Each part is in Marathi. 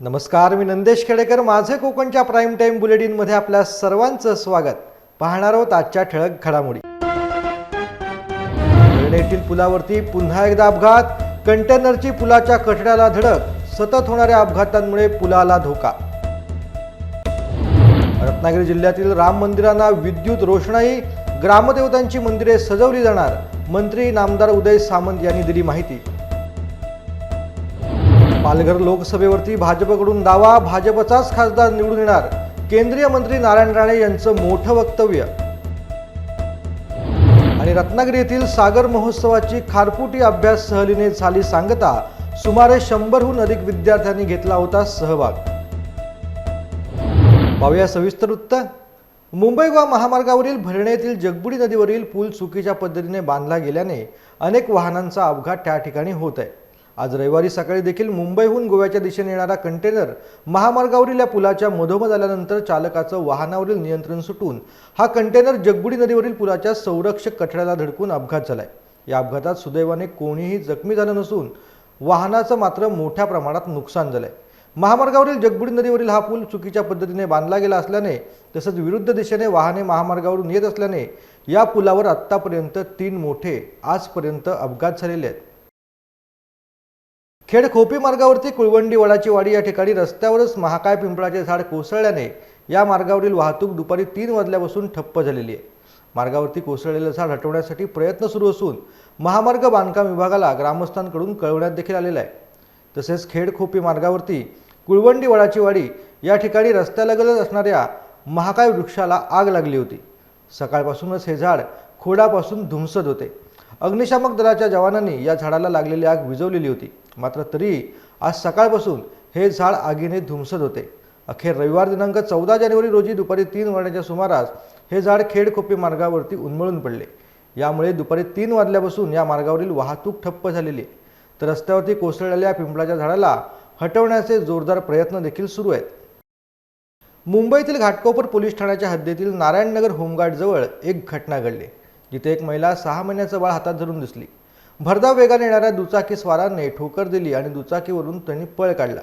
नमस्कार मी नंदेश खेडेकर. माझे कोकणच्या प्राईम टाईम बुलेटिनमध्ये आपल्या सर्वांचं स्वागत. पाहणार आहोत आजच्या ठळक घडामोडी. येथील पुलावरती पुन्हा एकदा अपघात. कंटेनरची पुलाच्या कठड्याला धडक. सतत होणाऱ्या अपघातांमुळे पुलाला धोका. रत्नागिरी जिल्ह्यातील राम मंदिरांना विद्युत रोषणाई. ग्रामदेवतांची मंदिरे सजवली जाणार. मंत्री नामदार उदय सामंत यांनी दिली माहिती. पालघर लोकसभेवरती भाजपकडून दावा भाजपचाच खासदार निवडून येणार. केंद्रीय मंत्री नारायण राणे यांचं मोठं वक्तव्य. आणि रत्नागिरी येथील सागर महोत्सवाची खारफुटी अभ्यास सहलीने झाली सांगता सुमारे शंभरहून अधिक विद्यार्थ्यांनी घेतला होता सहभाग. पाहूया सविस्तर वृत्त. मुंबई गोवा महामार्गावरील भरणे येथील जगबुडी नदीवरील पूल चुकीच्या पद्धतीने बांधला गेल्याने अनेक वाहनांचा अपघात त्या ठिकाणी होत आहे. आज रविवारी सकाळी देखील मुंबईहून गोव्याच्या दिशेने येणारा कंटेनर महामार्गावरील या पुलाच्या मधोमध आल्यानंतर चालकाचं वाहनावरील नियंत्रण सुटून हा कंटेनर जगबुडी नदीवरील पुलाच्या संरक्षक कठड्याला धडकून अपघात झालाय. या अपघातात सुदैवाने कोणीही जखमी झालं नसून वाहनाचं मात्र मोठ्या प्रमाणात नुकसान झालंय. महामार्गावरील जगबुडी नदीवरील हा पूल चुकीच्या पद्धतीने बांधला गेला असल्याने तसंच विरुद्ध दिशेने वाहने महामार्गावरून येत असल्याने या पुलावर आत्तापर्यंत तीन मोठे आजपर्यंत अपघात झालेले आहेत. खेड खोपी मार्गावरती कुळवंडी वडाची वाडी या ठिकाणी रस्त्यावरच महाकाय पिंपळाचे झाड कोसळल्याने या मार्गावरील वाहतूक दुपारी तीन वाजल्यापासून ठप्प झालेली आहे. मार्गावरती कोसळलेलं झाड हटवण्यासाठी प्रयत्न सुरू असून महामार्ग बांधकाम विभागाला ग्रामस्थांकडून कळवण्यात देखील आलेलं आहे. तसेच खेड खोपी मार्गावरती कुळवंडी वडाची वाडी या ठिकाणी रस्त्यालगतच असणाऱ्या महाकाय वृक्षाला आग लागली होती. सकाळपासूनच हे झाड खोडापासून धुमसत होते. अग्निशामक दलाच्या जवानांनी या झाडाला लागलेली आग विजवलेली होती. मात्र तरी आज सकाळपासून हे झाड आगीने धुमसत होते. अखेर रविवार दिनांक चौदा जानेवारी रोजी दुपारी तीन वाजण्याच्या सुमारास हे झाड खेडखोपी मार्गावरती उन्मळून पडले. यामुळे दुपारी तीन वाजल्यापासून या मार्गावरील वाहतूक ठप्प झालेली आहे. तर रस्त्यावरती कोसळलेल्या पिंपळाच्या झाडाला हटवण्याचे जोरदार प्रयत्न देखील सुरू आहेत. मुंबईतील घाटकोपर पोलीस ठाण्याच्या हद्दीतील नारायणनगर होमगार्डजवळ एक घटना घडली. जिथे एक महिला सहा महिन्याचं बाळ हातात धरून दिसली. भरधाव वेगाने येणाऱ्या दुचाकीस्वारांनी ठोकर दिली आणि दुचाकीवरून त्यांनी पळ काढला.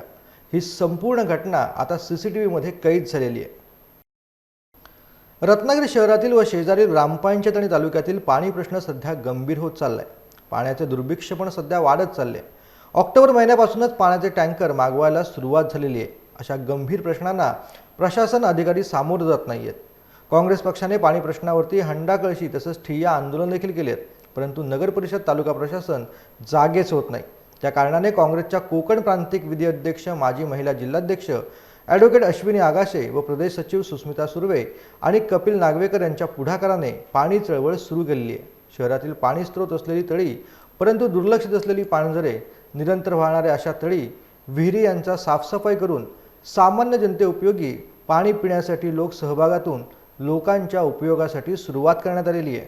ही संपूर्ण घटना आता सी सी टी व्हीमध्ये कैद झालेली आहे. रत्नागिरी शहरातील व शेजारील ग्रामपंचायत आणि तालुक्यातील पाणी प्रश्न सध्या गंभीर होत चाललाय. पाण्याचे दुर्भिक्ष पण सध्या वाढत चालले. ऑक्टोबर महिन्यापासूनच पाण्याचे टँकर मागवायला सुरुवात झालेली आहे. अशा गंभीर प्रश्नांना प्रशासन अधिकारी सामोरं जात नाही आहेत काँग्रेस पक्षाने पाणी प्रश्नावरती हंडाकळशी तसंच ठिय्या आंदोलन देखील केले आहेत. परंतु नगर परिषद तालुका प्रशासन जागेच होत नाही. त्या कारणाने काँग्रेसच्या कोकण प्रांतिक विधी अध्यक्ष माजी महिला जिल्हाध्यक्ष ॲडव्होकेट अश्विनी आगाशे व प्रदेश सचिव सुस्मिता सुर्वे आणि कपिल नागवेकर यांच्या पुढाकाराने पाणी चळवळ सुरू केलेली आहे. शहरातील पाणी स्रोत असलेली तळी परंतु दुर्लक्षित असलेली पाणझरे निरंतर वाहणाऱ्या अशा तळी विहिरी यांचा साफसफाई करून सामान्य जनतेउपयोगी पाणी पिण्यासाठी लोक सहभागातून लोकांच्या उपयोगासाठी सुरुवात करण्यात आलेली आहे.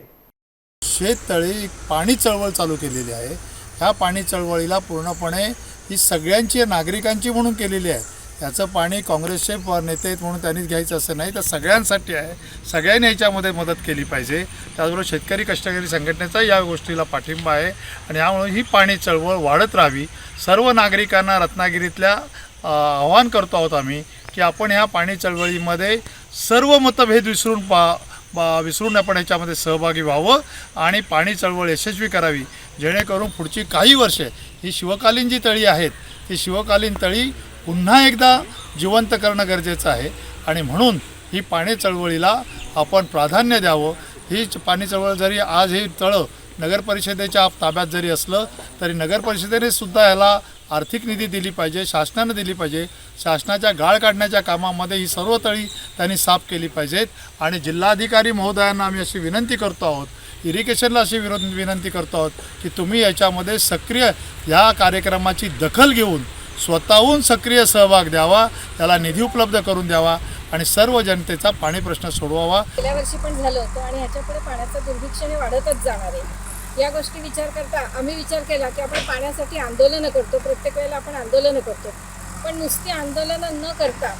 शेततळी एक पाणी चळवळ चालू केलेली आहे. ह्या पाणी चळवळीला पूर्णपणे ही सगळ्यांची नागरिकांची म्हणून केलेली आहे. त्याचं पाणी काँग्रेसचे नेते आहेत म्हणून त्यांनीच घ्यायचं असं नाही तर सगळ्यांसाठी आहे. सगळ्यांनी याच्यामध्ये मदत केली पाहिजे. त्याचबरोबर शेतकरी कष्टकरी संघटनेचा या गोष्टीला पाठिंबा आहे आणि यामुळे ही पाणी चळवळ वाढत राहावी. सर्व नागरिकांना रत्नागिरीतल्या आवाहन करतो आहोत आम्ही की आपण ह्या पाणी चळवळीमध्ये सर्व मतभेद विसरून पा बा विसरून आपण याच्यामध्ये सहभागी व्हावं आणि पाणी चळवळ यशस्वी करावी जेणेकरून पुढची काही वर्षे ही शिवकालीन जी तळी आहेत ती शिवकालीन तळी पुन्हा एकदा जिवंत करणं गरजेचं आहे. आणि म्हणून ही पाणी चळवळीला आपण प्राधान्य द्यावं. ही पाणी चळवळ जरी आज हे तळं नगरपरिषदेच्या ताब्यात जरी असलं तरी नगरपरिषदेने सुद्धा ह्याला आर्थिक निधी दिली पाहिजे शासनानं दिली पाहिजे. शासनाच्या गाळ काढण्याच्या कामामध्ये ही सर्व तळी त्यांनी साफ केली पाहिजेत. आणि जिल्हाधिकारी महोदयांना आम्ही अशी विनंती करतो आहोत इरिगेशनला अशी विरोध विनंती करतो आहोत की तुम्ही याच्यामध्ये सक्रिय या कार्यक्रमाची दखल घेऊन स्वतःहून सक्रिय सहभाग द्यावा त्याला निधी उपलब्ध करून द्यावा आणि सर्व जनतेचा पाणी प्रश्न सोडवावा. गेल्या वर्षी पण झालं होतं आणि ह्याच्यापुढे पाण्याचं दुर्भिक्ष वाढतच जाणार आहे. या गोष्टी विचार करता आम्ही विचार केला की आपण पाण्यासाठी आंदोलनं करतो. प्रत्येक वेळेला आपण आंदोलनं करतो. पण नुसती आंदोलनं न करता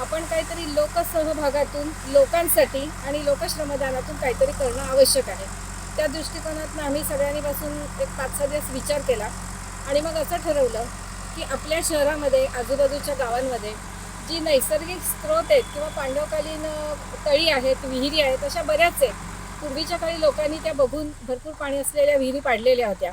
आपण काहीतरी लोकसहभागातून लोकांसाठी आणि लोकश्रमदानातून काहीतरी करणं आवश्यक आहे. त्या दृष्टिकोनातून आम्ही सगळ्यांनी बसून एक पाच सहा दिवस विचार केला आणि मग असं ठरवलं की आपल्या शहरामध्ये आजूबाजूच्या गावांमध्ये जी नैसर्गिक स्रोत आहेत किंवा पांडवकालीन तळी आहेत विहिरी आहेत अशा बऱ्याच आहेत. पूर्वीच्या काळी लोकांनी त्या बघून भरपूर पाणी असलेल्या विहिरी पाडलेल्या होत्या.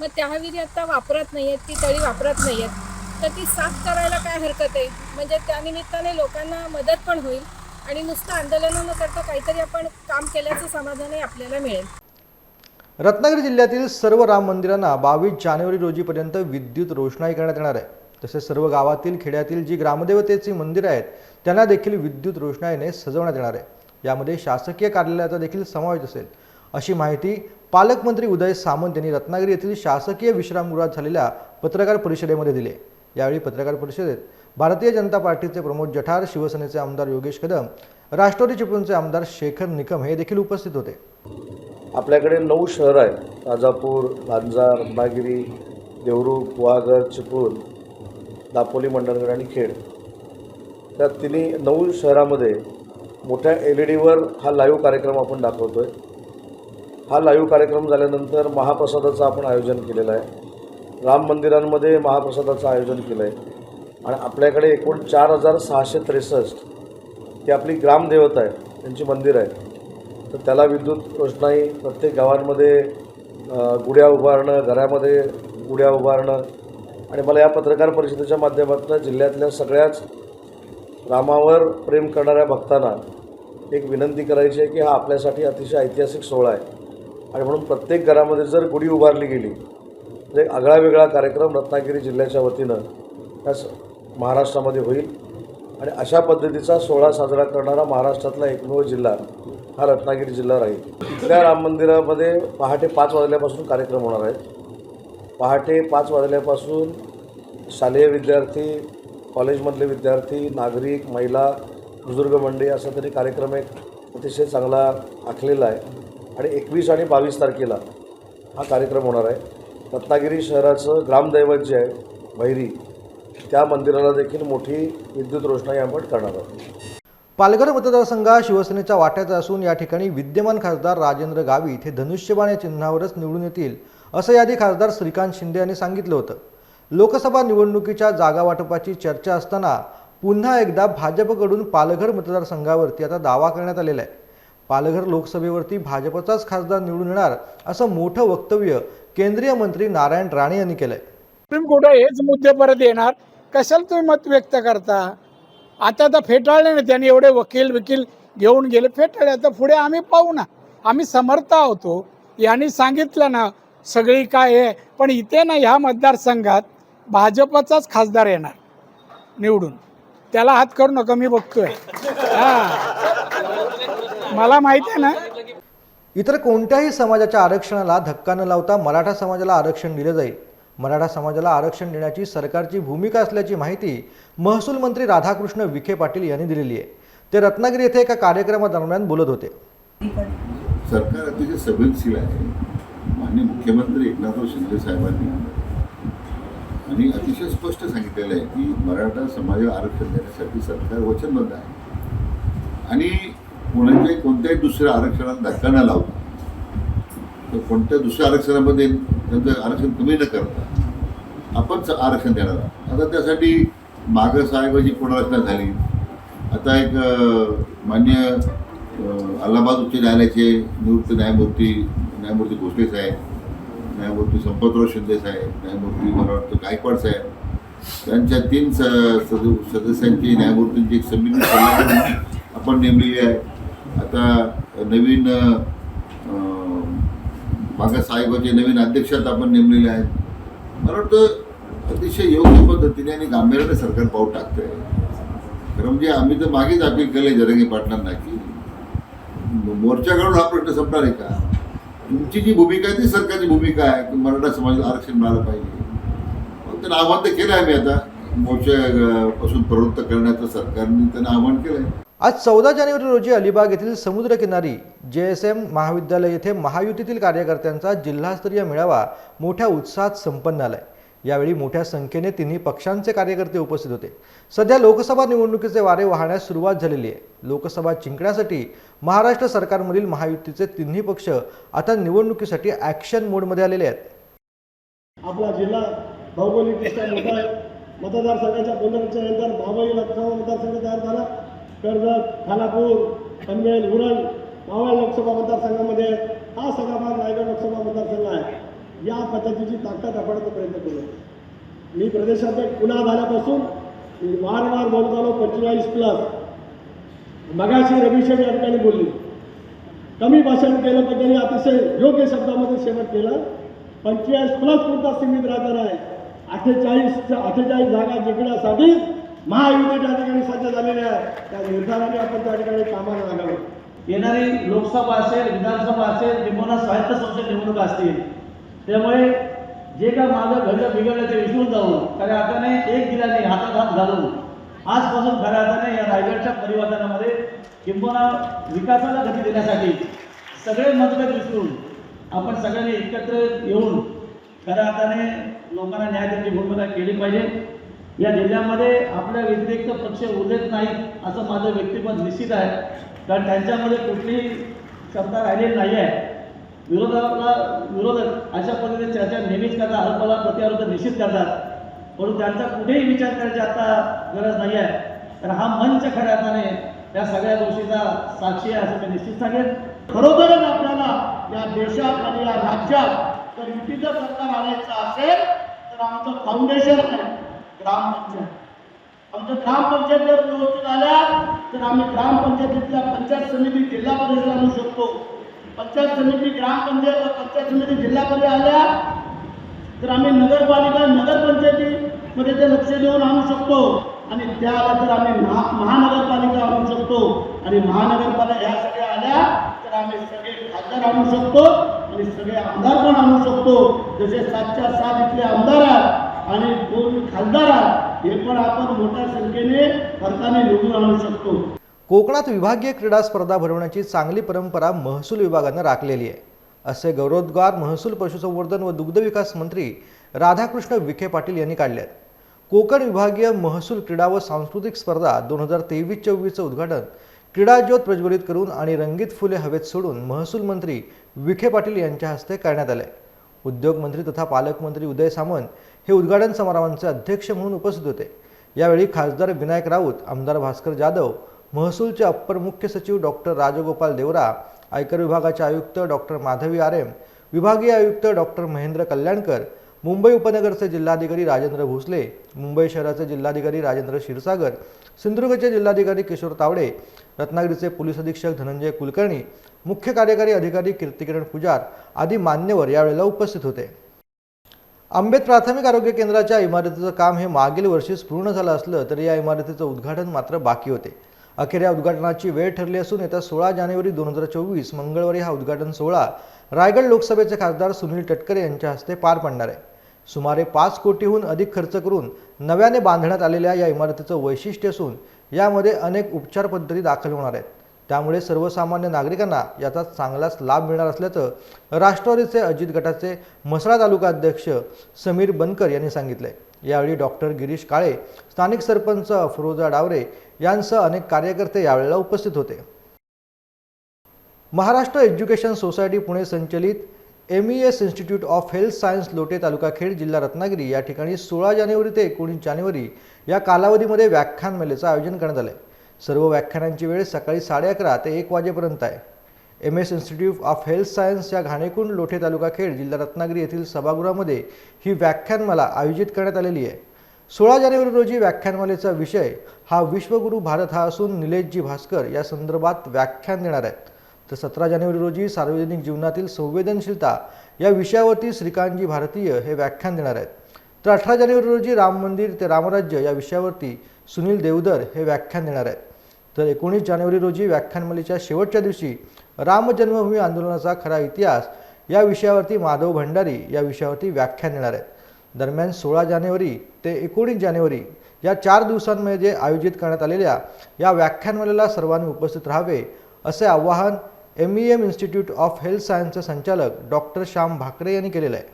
मग त्या विहिरी आता वापरत नाही आहेत ती तळी वापरत नाही आहेत तर ती साफ करायला काय हरकत आहे? म्हणजे त्यानिमित्ताने लोकांना मदत पण होईल आणि नुसतं आंदोलनं न करता काहीतरी आपण काम केल्याचं समाधानही आपल्याला मिळेल. रत्नागिरी जिल्ह्यातील सर्व राम मंदिरांना बावीस जानेवारी रोजीपर्यंत विद्युत रोषणाई करण्यात येणार आहे. तसेच सर्व गावातील खेड्यातील जी ग्रामदेवतेची मंदिरं आहेत त्यांना देखील विद्युत रोषणाईने सजवण्यात येणार आहे. यामध्ये शासकीय कार्यालयाचा देखील समावेश असेल. अशी माहिती पालकमंत्री उदय सामंत यांनी रत्नागिरी येथील शासकीय विश्रामगृहात झालेल्या पत्रकार परिषदेमध्ये दिले. यावेळी पत्रकार परिषदेत भारतीय जनता पार्टीचे प्रमोद जठार शिवसेनेचे आमदार योगेश कदम राष्ट्रवादी चिपळूणचे आमदार शेखर निकम हे देखील उपस्थित होते. आपल्याकडे नऊ शहरं आहेत. राजापूर लांजा रत्नागिरी देवरूख गुहागर चिपळूण दापोली मंडणगड आणि खेड. त्या तिन्ही नऊ शहरामध्ये मोठ्या एल ई डीवर हा लाईव्ह कार्यक्रम आपण दाखवतो आहे हा लाईव्ह कार्यक्रम झाल्यानंतर महाप्रसादाचं आपण आयोजन केलेलं आहे. राम मंदिरांमध्ये महाप्रसादाचं आयोजन केलं आहे आणि आपल्याकडे एकूण चार हजार सहाशे त्रेसष्ट ही आपली ग्रामदेवता आहे त्यांची मंदिर आहे तर त्याला विद्युत रोषणाई प्रत्येक गावांमध्ये गुड्या उभारणं घरामध्ये गुड्या उभारणं आणि मला या पत्रकार परिषदेच्या माध्यमातून जिल्ह्यातल्या सगळ्याच रामावर प्रेम करणाऱ्या भक्तांना एक विनंती करायची आहे की हा आपल्यासाठी अतिशय ऐतिहासिक सोहळा आहे. आणि म्हणून प्रत्येक घरामध्ये जर गुढी उभारली गेली तर एक आगळा वेगळा कार्यक्रम रत्नागिरी जिल्ह्याच्या वतीनं त्या स- महाराष्ट्रामध्ये होईल. आणि अशा पद्धतीचा सोहळा साजरा करणारा महाराष्ट्रातला एकमेव जिल्हा हा रत्नागिरी जिल्हा राहील. इथल्या राम मंदिरामध्ये पहाटे पाच वाजल्यापासून कार्यक्रम होणार आहेत. पहाटे पाच वाजल्यापासून शालेय विद्यार्थी कॉलेजमधले विद्यार्थी नागरिक महिला बुजुर्ग मंडळी असा तरी कार्यक्रम एक अतिशय चांगला आखलेला आहे. आणि एकवीस आणि बावीस तारखेला हा कार्यक्रम होणार आहे. रत्नागिरी शहराचं ग्रामदैवत जे आहे भैरी त्या मंदिराला देखील मोठी विद्युत रोषणाई आपण करणार आहोत. पालघर मतदारसंघ शिवसेनेच्या वाट्याचा असून या ठिकाणी विद्यमान खासदार राजेंद्र गावित हे धनुष्यबाण या चिन्हावरच निवडून येतील असं यादी खासदार श्रीकांत शिंदे यांनी सांगितलं होतं. लोकसभा निवडणुकीच्या जागावाटपाची चर्चा असताना पुन्हा एकदा भाजपकडून पालघर मतदारसंघावरती आता दावा करण्यात आलेला आहे. पालघर लोकसभेवरती भाजपचाच खासदार निवडून येणार असं मोठं वक्तव्य केंद्रीय मंत्री नारायण राणे यांनी केलंय. सुप्रीम कोर्ट हेच मुद्दे परत येणार. कशाला तुम्ही मत व्यक्त करता? आता तर फेटाळले ना त्यांनी एवढे वकील वकील घेऊन गेले. फेटाळले आता पुढे आम्ही पाहू ना. आम्ही समर्थ आहोत. यांनी सांगितलं ना सगळी काय आहे. पण इथे ना ह्या मतदारसंघात भाजपचाच खासदार येणार निवडून. त्याला हात करू नका मी बघतोय. हा. मला माहिती आहे ना. इतर कोणत्याही समाजाच्या आरक्षणाला धक्का न लावता मराठा समाजाला आरक्षण दिलं जाईल. मराठा समाजाला आरक्षण देण्याची सरकारची भूमिका असल्याची माहिती महसूल मंत्री राधाकृष्ण विखे पाटील यांनी दिलेली आहे. ते रत्नागिरी येथे एका कार्यक्रमादरम्यान बोलत होते. सरकार अतिशय संवेदनशील आहे. माननीय मुख्यमंत्री एकनाथराव शिंदे साहेबांनी आणि अतिशय स्पष्ट सांगितलेलं आहे की मराठा समाजाला आरक्षण देण्यासाठी सरकार वचनबद्ध आहे. आणि कोणाच्याही कोणत्याही दुसऱ्या आरक्षणात धक्का न लावता तर कोणत्या दुसऱ्या आरक्षणामध्ये त्यांचं आरक्षण कमी न करता आपणच आरक्षण देणार आहोत. आता त्यासाठी मागं साहेबाची पुनर्रचना झाली? आता एक मान्य अलाहाबाद उच्च न्यायालयाचे निवृत्त न्यायमूर्ती न्यायमूर्ती भोसले साहेब न्यायमूर्ती संपतराव शिंदे साहेब न्यायमूर्ती मला वाटतं गायकवाड साहेब त्यांच्या तीन स सद सदस्यांची न्यायमूर्तींची एक समिती सल्लागार आपण नेमलेली आहे. आता नवीन अं, नवीन अध्यक्षात आपण नेमलेले आहेत. मला वाटतं अतिशय योग्य पद्धतीने आणि गांभीर्याने सरकार पाऊल टाकतंय. खरं म्हणजे आम्ही तर मागेच अपील केले जरंगे पाटलांना की मोर्चाकडून हा प्रश्न संपणार आहे का? तुमची जी भूमिका आहे ती सरकारची भूमिका आहे. की मराठा समाजाला आरक्षण मिळालं पाहिजे. मग त्यांना आव्हान तर केलं आहे मी आता मोर्चापासून पासून प्रवृत्त करण्याचं सरकारने त्यांना आव्हान केलं आहे आज चौदा जानेवारी रोजी अलिबाग येथील समुद्रकिनारी जे एस एम महाविद्यालय येथे महायुतीतील कार्यकर्त्यांचा जिल्हास्तरीय मेळावा मोठ्या उत्साहात संपन्न आलाय यावेळी मोठ्या संख्येने तिन्ही पक्षांचे कार्यकर्ते उपस्थित होते. सध्या लोकसभा निवडणुकीचे वारे वाहण्यास सुरुवात झालेली आहे. लोकसभा जिंकण्यासाठी महाराष्ट्र सरकारमधील महायुतीचे तिन्ही पक्ष आता निवडणुकीसाठी ॲक्शन मोडमध्ये आलेले आहेत. आपला जिल्हा भौगोलिकदृष्ट्या मोठा आहे. मतदारसंघाच्या पुनर्रचनेनंतर मावळी लोकसभा मतदारसंघ तयार झाला. कर्जत खानापूर पनवेल उरण मावळ लोकसभा मतदारसंघामध्ये हा सगळा भाग रायगड लोकसभा मतदारसंघ आहे. या पद्धतीची ताकद आपण्याचा प्रयत्न करू मी प्रदेशाध्यक्ष पुन्हा झाल्यापासून वारंवार बोलत आलो पंचेचाळीस प्लस मगाशी रविशेठ या ठिकाणी बोलली. कमी भाषण केलं पण त्यांनी अतिशय योग्य शब्दामध्ये शेवट केलं. पंचेचाळीस प्लस पुरता सीमित राहणार आहे. अठ्ठेचाळीस अठ्ठेचाळीस जागा जिंकण्यासाठी महायुती त्या ठिकाणी सज्ज झालेल्या आहे त्या निर्धाराने आपण त्या ठिकाणी कामाला लागावं. येणारी लोकसभा असेल विधानसभा असेल किंवा स्वायत्त संस्था निवडणुका असतील त्यामुळे जे काय माझं घडलं बिघडलं ते विसरून जाऊन खऱ्या अर्थाने एक दिल्याने हातात हात घालून आजपासून खऱ्या अर्थाने या रायगडच्या परिवर्तनामध्ये किंबहुना विकासाला गती देण्यासाठी सगळे मतभेद विसरून आपण सगळ्यांनी एकत्र येऊन खऱ्या अर्थाने लोकांना न्याय देण्याची भूमिका केली पाहिजे. या जिल्ह्यामध्ये आपल्या व्यतिरिक्त पक्ष उरलेत नाहीत असं माझं व्यक्तिमत निश्चित आहे. कारण त्यांच्यामध्ये कुठलीही क्षमता राहिलेली नाही आहे विरोधाला विरोधक अशा पद्धतीने चर्चा नेहमीच करतात आरोपाला प्रतिआरोप निश्चित करतात. परंतु त्यांचा कुठेही विचार करायची आता गरज नाही आहे तर हा मंच खऱ्या अर्थाने या सगळ्या गोष्टीचा साक्षी आहे असं मी निश्चित सांगेन. खरोखरच आपल्याला या देशात आणि या राज्यात जर युतीचं सरकार आणायचं असेल तर आमचं फाउंडेशन आहे. ग्रामपंचायत आमचं ग्रामपंचायत जर व्यवस्थित आल्या तर आम्ही ग्रामपंचायतीतल्या पंचायत समिती जिल्हा परिषद आणू शकतो. पंचायत समिती ग्रामपंचायत व पंचायत समिती जिल्हा परिषद आल्या तर आम्ही नगरपालिका नगरपंचायतीमध्ये ते लक्ष देऊन आणू शकतो. आणि त्या आल्या तर आम्ही महा महानगरपालिका आणू शकतो आणि महानगरपालिका ह्या सगळ्या आल्या तर आम्ही सगळे खासदार आणू शकतो आणि सगळे आमदार पण आणू शकतो. जसे सातच्या सात इथले आमदार आहेत आणि दोन खासदार आहेत हे पण आपण मोठ्या संख्येने फरकाने निवडून आणू शकतो. कोकणात विभागीय क्रीडा स्पर्धा भरवण्याची चांगली परंपरा महसूल विभागानं राखलेली आहे. असे गौरवोद्गार महसूल पशुसंवर्धन व दुग्धविकास मंत्री राधाकृष्ण विखे पाटील यांनी काढले आहेत. कोकण विभागीय महसूल क्रीडा व सांस्कृतिक स्पर्धा दोन हजार तेवीस चोवीसचं उद्घाटन क्रीडाज्योत प्रज्वलित करून आणि रंगीत फुले हवेत सोडून महसूल मंत्री विखे पाटील यांच्या हस्ते करण्यात आले. उद्योगमंत्री तथा पालकमंत्री उदय सामंत हे उद्घाटन समारंभांचे अध्यक्ष म्हणून उपस्थित होते. यावेळी खासदार विनायक राऊत आमदार भास्कर जाधव महसूलचे अप्पर मुख्य सचिव डॉक्टर राजगोपाल देवरा आयकर विभागाचे आयुक्त डॉक्टर माधवी आरेम विभागीय आयुक्त डॉक्टर महेंद्र कल्याणकर मुंबई उपनगरचे जिल्हाधिकारी राजेंद्र भोसले मुंबई शहराचे जिल्हाधिकारी राजेंद्र क्षीरसागर सिंधुदुर्गचे जिल्हाधिकारी किशोर तावडे रत्नागिरीचे पोलीस अधीक्षक धनंजय कुलकर्णी मुख्य कार्यकारी अधिकारी कीर्तिकिरण पुजार आदी मान्यवर यावेळेला उपस्थित होते. आंबेत प्राथमिक आरोग्य केंद्राच्या इमारतीचं काम हे मागील वर्षीच पूर्ण झालं असलं तरी या इमारतीचं उद्घाटन मात्र बाकी होते. अखेर या उद्घाटनाची वेळ ठरली असून येत्या सोळा जानेवारी दोन हजार चोवीस मंगळवारी हा उद्घाटन सोहळा रायगड लोकसभेचे खासदार सुनील तटकरे यांच्या हस्ते पार पडणार आहे. सुमारे पाच कोटीहून अधिक खर्च करून नव्याने बांधण्यात आलेल्या या इमारतीचं वैशिष्ट्य असून यामध्ये अनेक उपचार पद्धती दाखल होणार आहेत. त्यामुळे सर्वसामान्य नागरिकांना याचा चांगलाच लाभ मिळणार असल्याचं राष्ट्रवादीचे अजित गटाचे म्हसळा तालुका अध्यक्ष समीर बनकर यांनी सांगितले यावेळी डॉक्टर गिरीश काळे स्थानिक सरपंच फिरोजा डावरे यांसह अनेक कार्यकर्ते यावेळेला उपस्थित होते. महाराष्ट्र एज्युकेशन सोसायटी पुणे संचलित M E S institute of health science Lote taluka Khed जिल्हा रत्नागिरी या ठिकाणी सोळा जानेवारी ते एकोणीस जानेवारी या कालावधीमध्ये व्याख्यानमालेचं आयोजन करण्यात आलं आहे सर्व व्याख्यानांची वेळ सकाळी साडे अकरा ते एक वाजेपर्यंत आहे. M S institute of health science या घाणेकुंड लोठे तालुका खेड जिल्हा रत्नागिरी येथील सभागृहामध्ये ही व्याख्यानमाला आयोजित करण्यात आलेली आहे. सोळा जानेवारी रोजी व्याख्यानमालेचा विषय हा विश्वगुरू भारत हा असून निलेशजी भास्कर या संदर्भात व्याख्यान देणार आहेत. तर सतरा जानेवारी रोजी सार्वजनिक जीवनातील संवेदनशीलता या विषयावरती श्रीकांतजी भारतीय हे व्याख्यान देणार आहेत. तर अठरा जानेवारी रोजी राम मंदिर ते रामराज्य या विषयावरती सुनील देवधर हे व्याख्यान देणार आहेत. तर एकोणीस जानेवारी रोजी व्याख्यानमालेच्या शेवटच्या दिवशी राम जन्मभूमी आंदोलनाचा खरा इतिहास या विषयावरती माधव भंडारी या विषयावरती व्याख्यान देणार आहेत. दरम्यान सोळा जानेवारी ते एकोणीस जानेवारी या चार दिवसांमध्ये जे आयोजित करण्यात आलेल्या या व्याख्यानमालेला सर्वांनी उपस्थित राहावे असे आवाहन M E M institute of health सायन्सचे संचालक डॉक्टर श्याम भाकरे यांनी केलेलं आहे.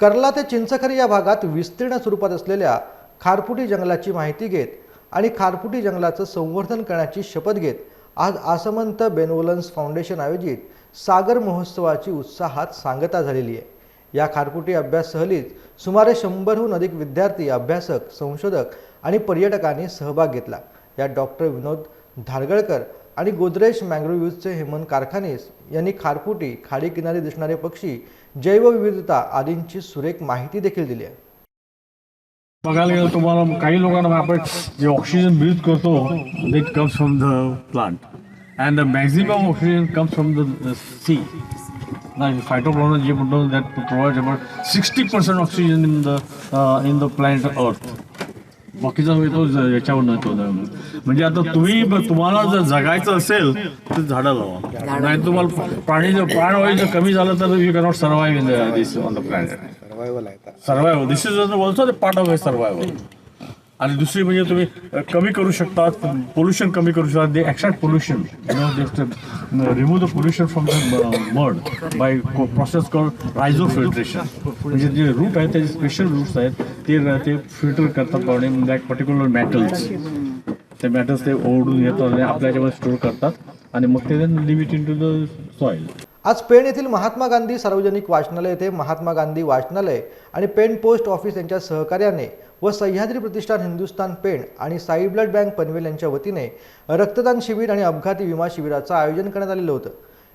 कर्ला ते चिंचखरी या भागात विस्तीर्ण स्वरूपात असलेल्या खारफुटी जंगलाची माहिती घेत आणि खारफुटी जंगलाचं संवर्धन करण्याची शपथ घेत आज आसमंत बेनवोलन्स फाउंडेशन आयोजित सागर महोत्सवाची उत्साहात सांगता झालेली आहे. या खारपुटी अभ्यास सहलीत सुमारे शंभरहून अधिक विद्यार्थी अभ्यासक संशोधक आणि पर्यटकांनी सहभाग घेतला. यात डॉक्टर विनोद धारगळकर आणि गोदरेज मँग्रोव्ह्यूजचे हेमंत कारखानेस यांनी खारपुटी खाडी किनारी दिसणारे पक्षी जैवविविधता आदींची सुरेख माहिती देखील दिली आहे. बघायला गेलं तुम्हाला काही लोकांना आपण जे ऑक्सिजन ब्रीथ करतो it comes from the plant and the maximum oxygen comes from the sea phytoplankton जे म्हणतो that provide about sixty percent oxygen in the in the planet earth बाकीचा येतो याच्यावर येतो. म्हणजे आता तुम्ही तुम्हाला जर जगायचं असेल तर झाडं लावा. नाही तुम्हाला प्राणी जर प्राणवायू जर कमी झालं तर you cannot survive in this on the planet survival this is also part of survival आणि दुसरी म्हणजे तुम्ही कमी करू शकता पोल्युशन कमी करू शकता they accept pollution remove the pollution from the mud by process call rhizofiltration म्हणजे जे रूट आहेत त्याचे स्पेशल रूट्स आहेत ते ते फिल्टर करतात पाहुणे दॅट पर्टिक्युलर मॅटल्स ते मॅटल्स ते ओढून घेतात आणि आपल्या याच्यामध्ये स्टोर करतात. आणि मग ते live it in to the soil आज पेण येथील महात्मा गांधी सार्वजनिक वाचनालय येथे महात्मा गांधी वाचनालय आणि पेण पोस्ट ऑफिस यांच्या सहकार्याने व सह्याद्री प्रतिष्ठान हिंदुस्थान पेण आणि साई ब्लड बँक पनवेल यांच्या वतीने रक्तदान शिबिर आणि अपघाती विमा शिबिराचं आयोजन करण्यात आलेलं होतं.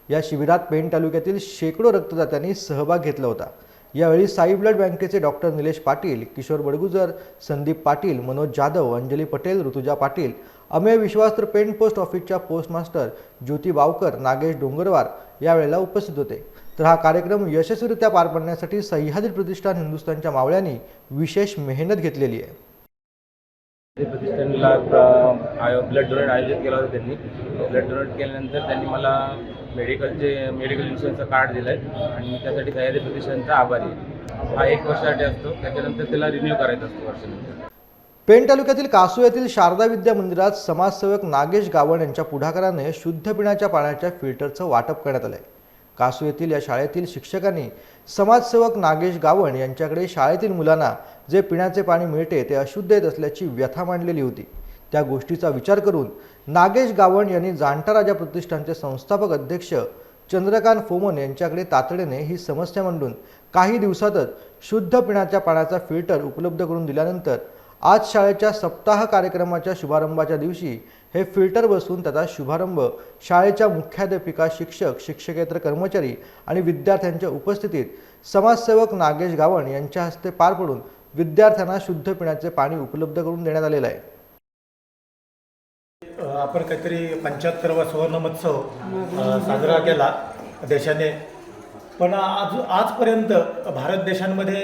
या शिबिरात पेण तालुक्यातील शेकडो रक्तदात्यांनी सहभाग घेतला होता. यावेळी साई ब्लड बँकेचे डॉक्टर निलेश पाटील किशोर बडगुजर संदीप पाटील मनोज जाधव अंजली पटेल ऋतुजा पाटील अमेय तर पेन पोस्ट ऑफिसच्या पोस्टमास्टर ज्योती बावकर नागेश डोंगरवार यावेळेला उपस्थित होते. तर हा कार्यक्रम यशस्वीरित्या पार पाडण्यासाठी सह्याद्री प्रतिष्ठान हिंदुस्थानच्या मावळ्यांनी विशेष मेहनत घेतलेली आहे. प्रतिष्ठानला आयो ब्लड डोनेट आयोजित केला होता त्यांनी. ब्लड डोनेट केल्यानंतर त्यांनी मला मेडिकलचे मेडिकल इन्शुरन्सचं कार्ड दिलं आहे आणि मी त्यासाठी सह्याद्री प्रतिष्ठानचा आभारी आहे. हा एक वर्षासाठी असतो. त्याच्यानंतर त्याला रिन्यू करायचा असतो वर्षानंतर. पेण तालुक्यातील कासू येथील शारदा विद्या मंदिरात समाजसेवक नागेश गावण यांच्या पुढाकाराने शुद्ध पिण्याच्या पाण्याच्या फिल्टरचं वाटप करण्यात आलंय. कासू येथील या शाळेतील शिक्षकांनी समाजसेवक नागेश गावण यांच्याकडे शाळेतील मुलांना जे पिण्याचे पाणी मिळते ते अशुद्ध येत असल्याची व्यथा मांडलेली होती. त्या गोष्टीचा विचार करून नागेश गावण यांनी जाणता राजा प्रतिष्ठानचे संस्थापक अध्यक्ष चंद्रकांत फोमन यांच्याकडे तातडीने ही समस्या मांडून काही दिवसातच शुद्ध पिण्याच्या पाण्याचा फिल्टर उपलब्ध करून दिल्यानंतर आज शाळेच्या सप्ताह कार्यक्रमाच्या शुभारंभाच्या दिवशी हे फिल्टर बसून त्याचा शुभारंभ शाळेच्या मुख्याध्यापिका शिक्षक शिक्षकेतर कर्मचारी आणि विद्यार्थ्यांच्या उपस्थितीत समाजसेवक नागेश गावण यांच्या हस्ते पार पडून विद्यार्थ्यांना शुद्ध पिण्याचे पाणी उपलब्ध करून देण्यात आलेलं आहे. आपण काहीतरी पंच्याहत्तरवा सुवर्ण महोत्सव साजरा केला देशाने. पण आज आजपर्यंत भारत देशांमध्ये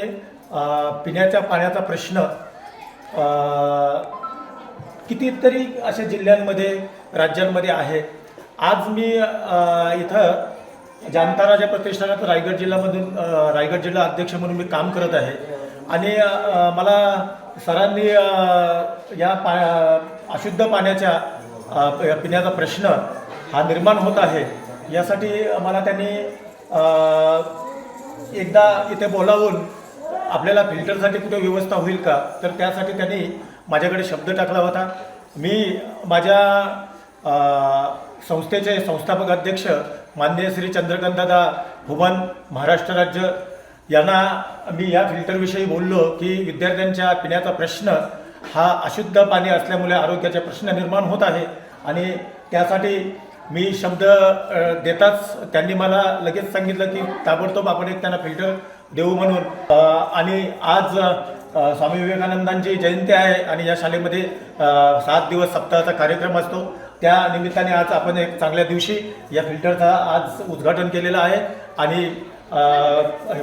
पिण्याच्या पाण्याचा प्रश्न कितीतरी अशा जिल्ह्यांमध्ये राज्यांमध्ये आहे. आज मी इथं जानताराच्या प्रतिष्ठानात रायगड जिल्ह्यामधून रायगड जिल्हा अध्यक्ष म्हणून मी काम करत आहे. आणि मला सरांनी या पा अशुद्ध पाण्याच्या पिण्याचा प्रश्न हा निर्माण होत आहे. यासाठी मला त्यांनी एकदा इथे बोलावून आपल्याला फिल्टरसाठी कुठे व्यवस्था होईल का? तर त्यासाठी त्यांनी माझ्याकडे शब्द टाकला होता. मी माझ्या संस्थेचे संस्थापक अध्यक्ष माननीय श्री चंद्रकांतदादा भुवन महाराष्ट्र राज्य यांना मी या फिल्टरविषयी बोललो की विद्यार्थ्यांच्या पिण्याचा प्रश्न हा अशुद्ध पाणी असल्यामुळे आरोग्याचे प्रश्न निर्माण होत आहे आणि त्यासाठी मी शब्द देताच त्यांनी मला लगेच सांगितलं की ताबडतोब आपण एक त्यांना फिल्टर देऊ म्हणून. आणि आज स्वामी विवेकानंदांची जयंती आहे आणि या शाळेमध्ये सात दिवस सप्ताहाचा कार्यक्रम असतो. त्या निमित्ताने आज आपण एक चांगल्या दिवशी या फिल्टरचा आज उद्घाटन केलेलं आहे आणि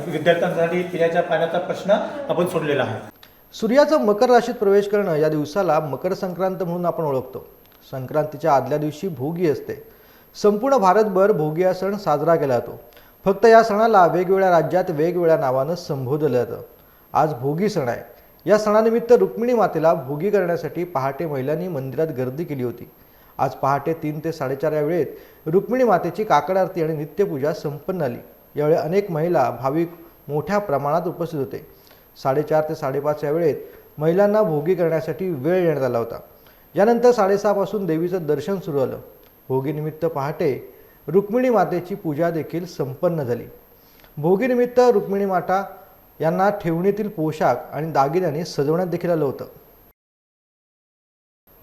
विद्यार्थ्यांसाठी पिण्याच्या पाण्याचा प्रश्न आपण सोडलेला आहे. सूर्याचं मकर राशीत प्रवेश करणं या दिवसाला मकर संक्रांत म्हणून आपण ओळखतो. संक्रांतीच्या आदल्या दिवशी भोगी असते. संपूर्ण भारतभर भोगी हा सण साजरा केला जातो. फक्त या सणाला वेगवेगळ्या राज्यात वेगवेगळ्या नावानं संबोधलं जातं. आज भोगी सण आहे. या सणानिमित्त रुक्मिणी मातेला भोगी करण्यासाठी पहाटे महिलांनी मंदिरात गर्दी केली होती. आज पहाटे तीन ते साडेचार या वेळेत रुक्मिणी मातेची काकड आरती आणि नित्यपूजा संपन्न झाली. यावेळी अनेक महिला भाविक मोठ्या प्रमाणात उपस्थित होते. साडेचार ते साडेपाच या वेळेत महिलांना भोगी करण्यासाठी वेळ देण्यात आला होता. यानंतर साडेसहापासून देवीचं दर्शन सुरू झालं. भोगीनिमित्त पहाटे रुक्मिणी मातेची पूजा देखील संपन्न झाली. भोगीनिमित्त रुक्मिणी माता यांना ठेवणीतील पोशाख आणि दागिन्यांनी सजवण्यात देखील आलं होतं.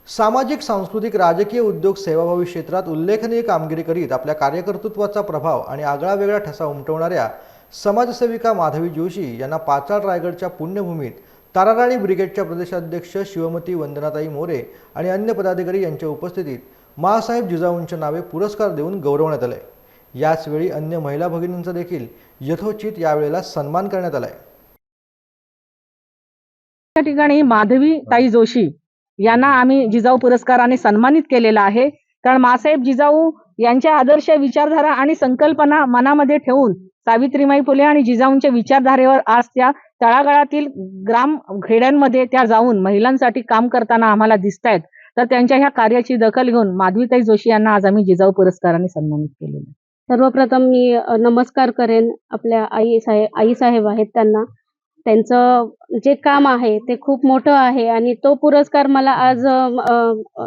सामाजिक सांस्कृतिक राजकीय उद्योग सेवाभावी क्षेत्रात उल्लेखनीय कामगिरी करीत आपल्या कार्यकर्तृत्वाचा प्रभाव आणि आगळा वेगळा ठसा उमटवणाऱ्या समाजसेविका माधवी जोशी यांना पाचाळ रायगडच्या पुण्यभूमीत ताराराणी ब्रिगेडच्या प्रदेशाध्यक्ष शिवमती वंदनाताई मोरे आणि अन्य पदाधिकारी यांच्या उपस्थितीत माँसाहेब जिजाऊंच्या नावे पुरस्कार देऊन गौरवण्यात आले. याचवेळी अन्य महिला भगिनींचा देखील यथोचित यावेळेला सन्मान करण्यात आलाय. या ठिकाणी माधवी ताई जोशी यांना आम्ही जिजाऊ पुरस्काराने सन्मानित केलेला आहे. कारण मासाहेब जिजाऊ यांच्या आदर्श विचारधारा आणि संकल्पना मनामध्ये ठेवून सावित्रीमाई फुले आणि जिजाऊंच्या विचारधारेवर आज त्या तळागाळातील ग्राम खेड्यांमध्ये त्या जाऊन महिलांसाठी काम करताना आम्हाला दिसत आहेत तर त्यांच्या ह्या कार्याची दखल घेऊन माधवीताई जोशी यांना आज आम्ही जिजाऊ पुरस्काराने सन्मानित केलेलं आहे. सर्वप्रथम मी नमस्कार करेन. आपल्या आई साहेब आई साहेब आहेत त्यांना. त्यांचं जे काम आहे ते खूप मोठं आहे आणि तो पुरस्कार मला आज अ, अ,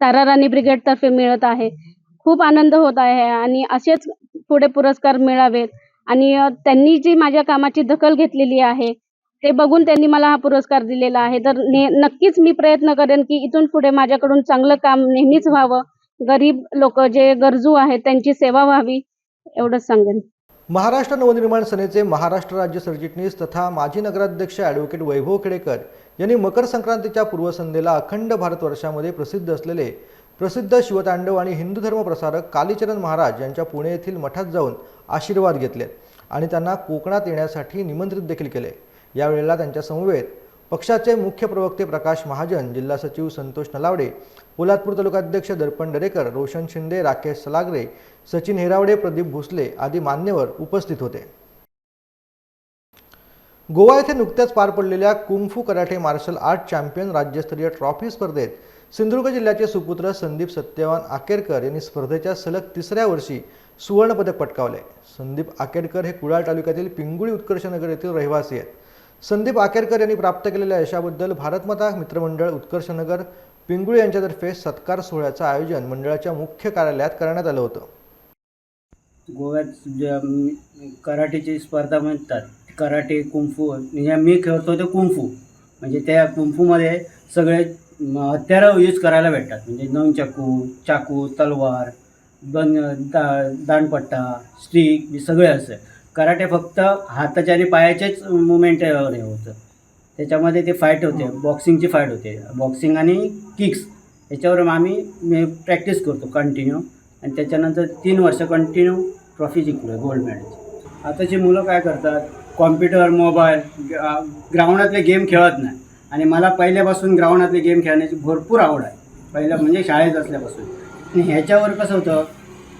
ताराराणी ब्रिगेडतर्फे मिळत आहे. खूप आनंद होत आहे आणि असेच पुढे पुरस्कार मिळावेत. आणि त्यांनी जी माझ्या कामाची दखल घेतलेली आहे ते बघून त्यांनी मला हा पुरस्कार दिलेला आहे. तर ने नक्कीच मी प्रयत्न करेन की इथून पुढे माझ्याकडून चांगलं काम नेहमीच व्हावं. गरीब लोक जे गरजू आहेत त्यांची सेवा व्हावी एवढंच सांगेन. महाराष्ट्र नवनिर्माण सेनेचे महाराष्ट्र राज्य सरचिटणीस तथा माजी नगराध्यक्ष ॲडव्होकेट वैभव खेडेकर यांनी मकर संक्रांतीच्या पूर्वसंध्येला अखंड भारतवर्षामध्ये प्रसिद्ध असलेले प्रसिद्ध शिवतांडव आणि हिंदू धर्म प्रसारक कालीचरण महाराज यांच्या पुणे येथील मठात जाऊन आशीर्वाद घेतले आणि त्यांना कोकणात येण्यासाठी निमंत्रित देखील केले. यावेळेला त्यांच्या समवेत पक्षाचे मुख्य प्रवक्ते प्रकाश महाजन जिल्हा सचिव संतोष नलावडे पोलादपूर तालुकाध्यक्ष दर्पण दरेकर रोशन शिंदे राकेश सलागरे सचिन हेरावडे प्रदीप भोसले आदी मान्यवर उपस्थित होते. गोवा येथे नुकत्याच पार पडलेल्या kung fu karate martial art champion राज्यस्तरीय ट्रॉफी स्पर्धेत सिंधुदुर्ग जिल्ह्याचे सुपुत्र संदीप सत्यवान आकेरकर यांनी स्पर्धेच्या सलग तिसऱ्या वर्षी सुवर्णपदक पटकावले. संदीप आकेरकर हे कुडाळ तालुक्यातील पिंगुळी उत्कर्षनगर येथील रहिवासी आहेत. संदीप आकेरकर यांनी प्राप्त केलेल्या यशाबद्दल भारतमाता मित्रमंडळ उत्कर्षनगर पिंगुळी यांच्यातर्फे सत्कार सोहळ्याचं आयोजन मंडळाच्या मुख्य कार्यालयात करण्यात आलं होतं. गोव्यात ज्या कराटेची स्पर्धा म्हणतात कराटे कुंफू म्हणजे मी खेळतो ते कुंफू. म्हणजे त्या कुंफूमध्ये सगळे हत्यारं यूज करायला भेटतात. म्हणजे नऊ चाकू चाकू तलवार दन दा दांडपट्टा स्टिक सगळे असं. कराटे फक्त हाताच्या आणि पायाचेच मुवमेंट हे होतं. त्याच्यामध्ये ते फाईट होते. बॉक्सिंगची फाईट होते. बॉक्सिंग आणि किक्स याच्यावर आम्ही प्रॅक्टिस करतो कंटिन्यू आणि त्याच्यानंतर तीन वर्ष कंटिन्यू ट्रॉफी जिंकलो गोल्ड मेडल आताची मुलं काय करतात कॉम्प्युटर मोबाईल ग्राउंडातले गेम खेळत नाही. आणि मला पहिल्यापासून ग्राउंडातले गेम खेळण्याची भरपूर आवड आहे. पहिलं म्हणजे शाळेत असल्यापासून. आणि ह्याच्यावर कसं होतं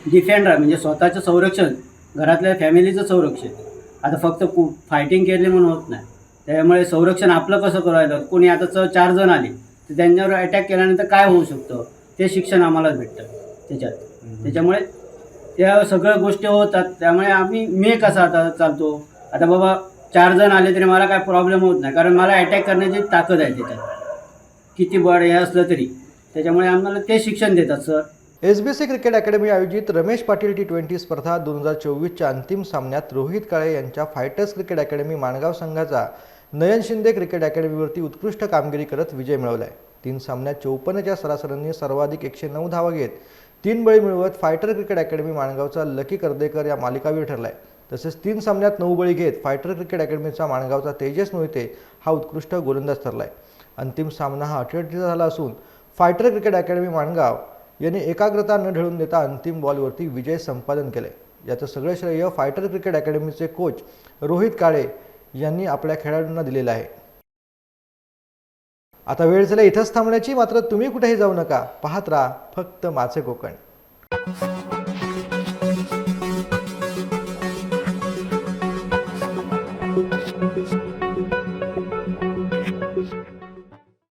डिफेंडर म्हणजे स्वतःचं संरक्षण. घरातल्या फॅमिलीचं संरक्षण. आता फक्त कु फायटिंग केले म्हणून होत नाही. त्यामुळे संरक्षण आपलं कसं करायचं? कोणी आता च चार जण आले तर त्यांच्यावर अटॅक केल्यानंतर काय होऊ शकतं? ते शिक्षण आम्हालाच भेटतं. त्याच्यात. त्याच्यामुळे त्या सगळ्या गोष्टी होतात. त्यामुळे आम्ही मी कसा आता चालतो? आता बाबा चार जण आले तरी मला काय प्रॉब्लेम होत नाही. कारण मला अटॅक करण्याची ताकद आहे त्याच्यात. किती बळ हे असलं तरी. त्याच्यामुळे आम्हाला ते शिक्षण देतात sir S B C cricket academy आयोजित रमेश पाटील टी ट्वेंटी स्पर्धा दोन हजार चोवीसच्या अंतिम सामन्यात रोहित काळे यांच्या फायटर्स क्रिकेट अकॅडमी माणगाव संघाचा नयन शिंदे क्रिकेट अकॅडमीवरती उत्कृष्ट कामगिरी करत विजय मिळवला आहे तीन सामन्यात चौपन्नच्या सरासरीने सर्वाधिक एकशे नऊ धावा घेत तीन बळी मिळवत फायटर क्रिकेट अकॅडमी माणगावचा लकी कर्देकर या मालिकावीर ठरला आहे तसेच तीन सामन्यात नऊ बळी घेत फायटर क्रिकेट अकॅडमीचा माणगावचा तेजस मोहिते हा उत्कृष्ट गोलंदाज ठरला आहे अंतिम सामना हा अटीअटीचा झाला असून फायटर क्रिकेट अकॅडमी माणगाव यांनी एकाग्रता न ढळून देता अंतिम बॉलवरती विजय संपादन केले. याचं सगळं श्रेय फायटर क्रिकेट अकॅडमीचे कोच रोहित काळे यांनी आपल्या खेळाडूंना दिलेलं आहे. आता वेळ झाला इथंच थांबण्याची मात्र तुम्ही कुठेही जाऊ नका. पाहत राहा फक्त माझे कोकण.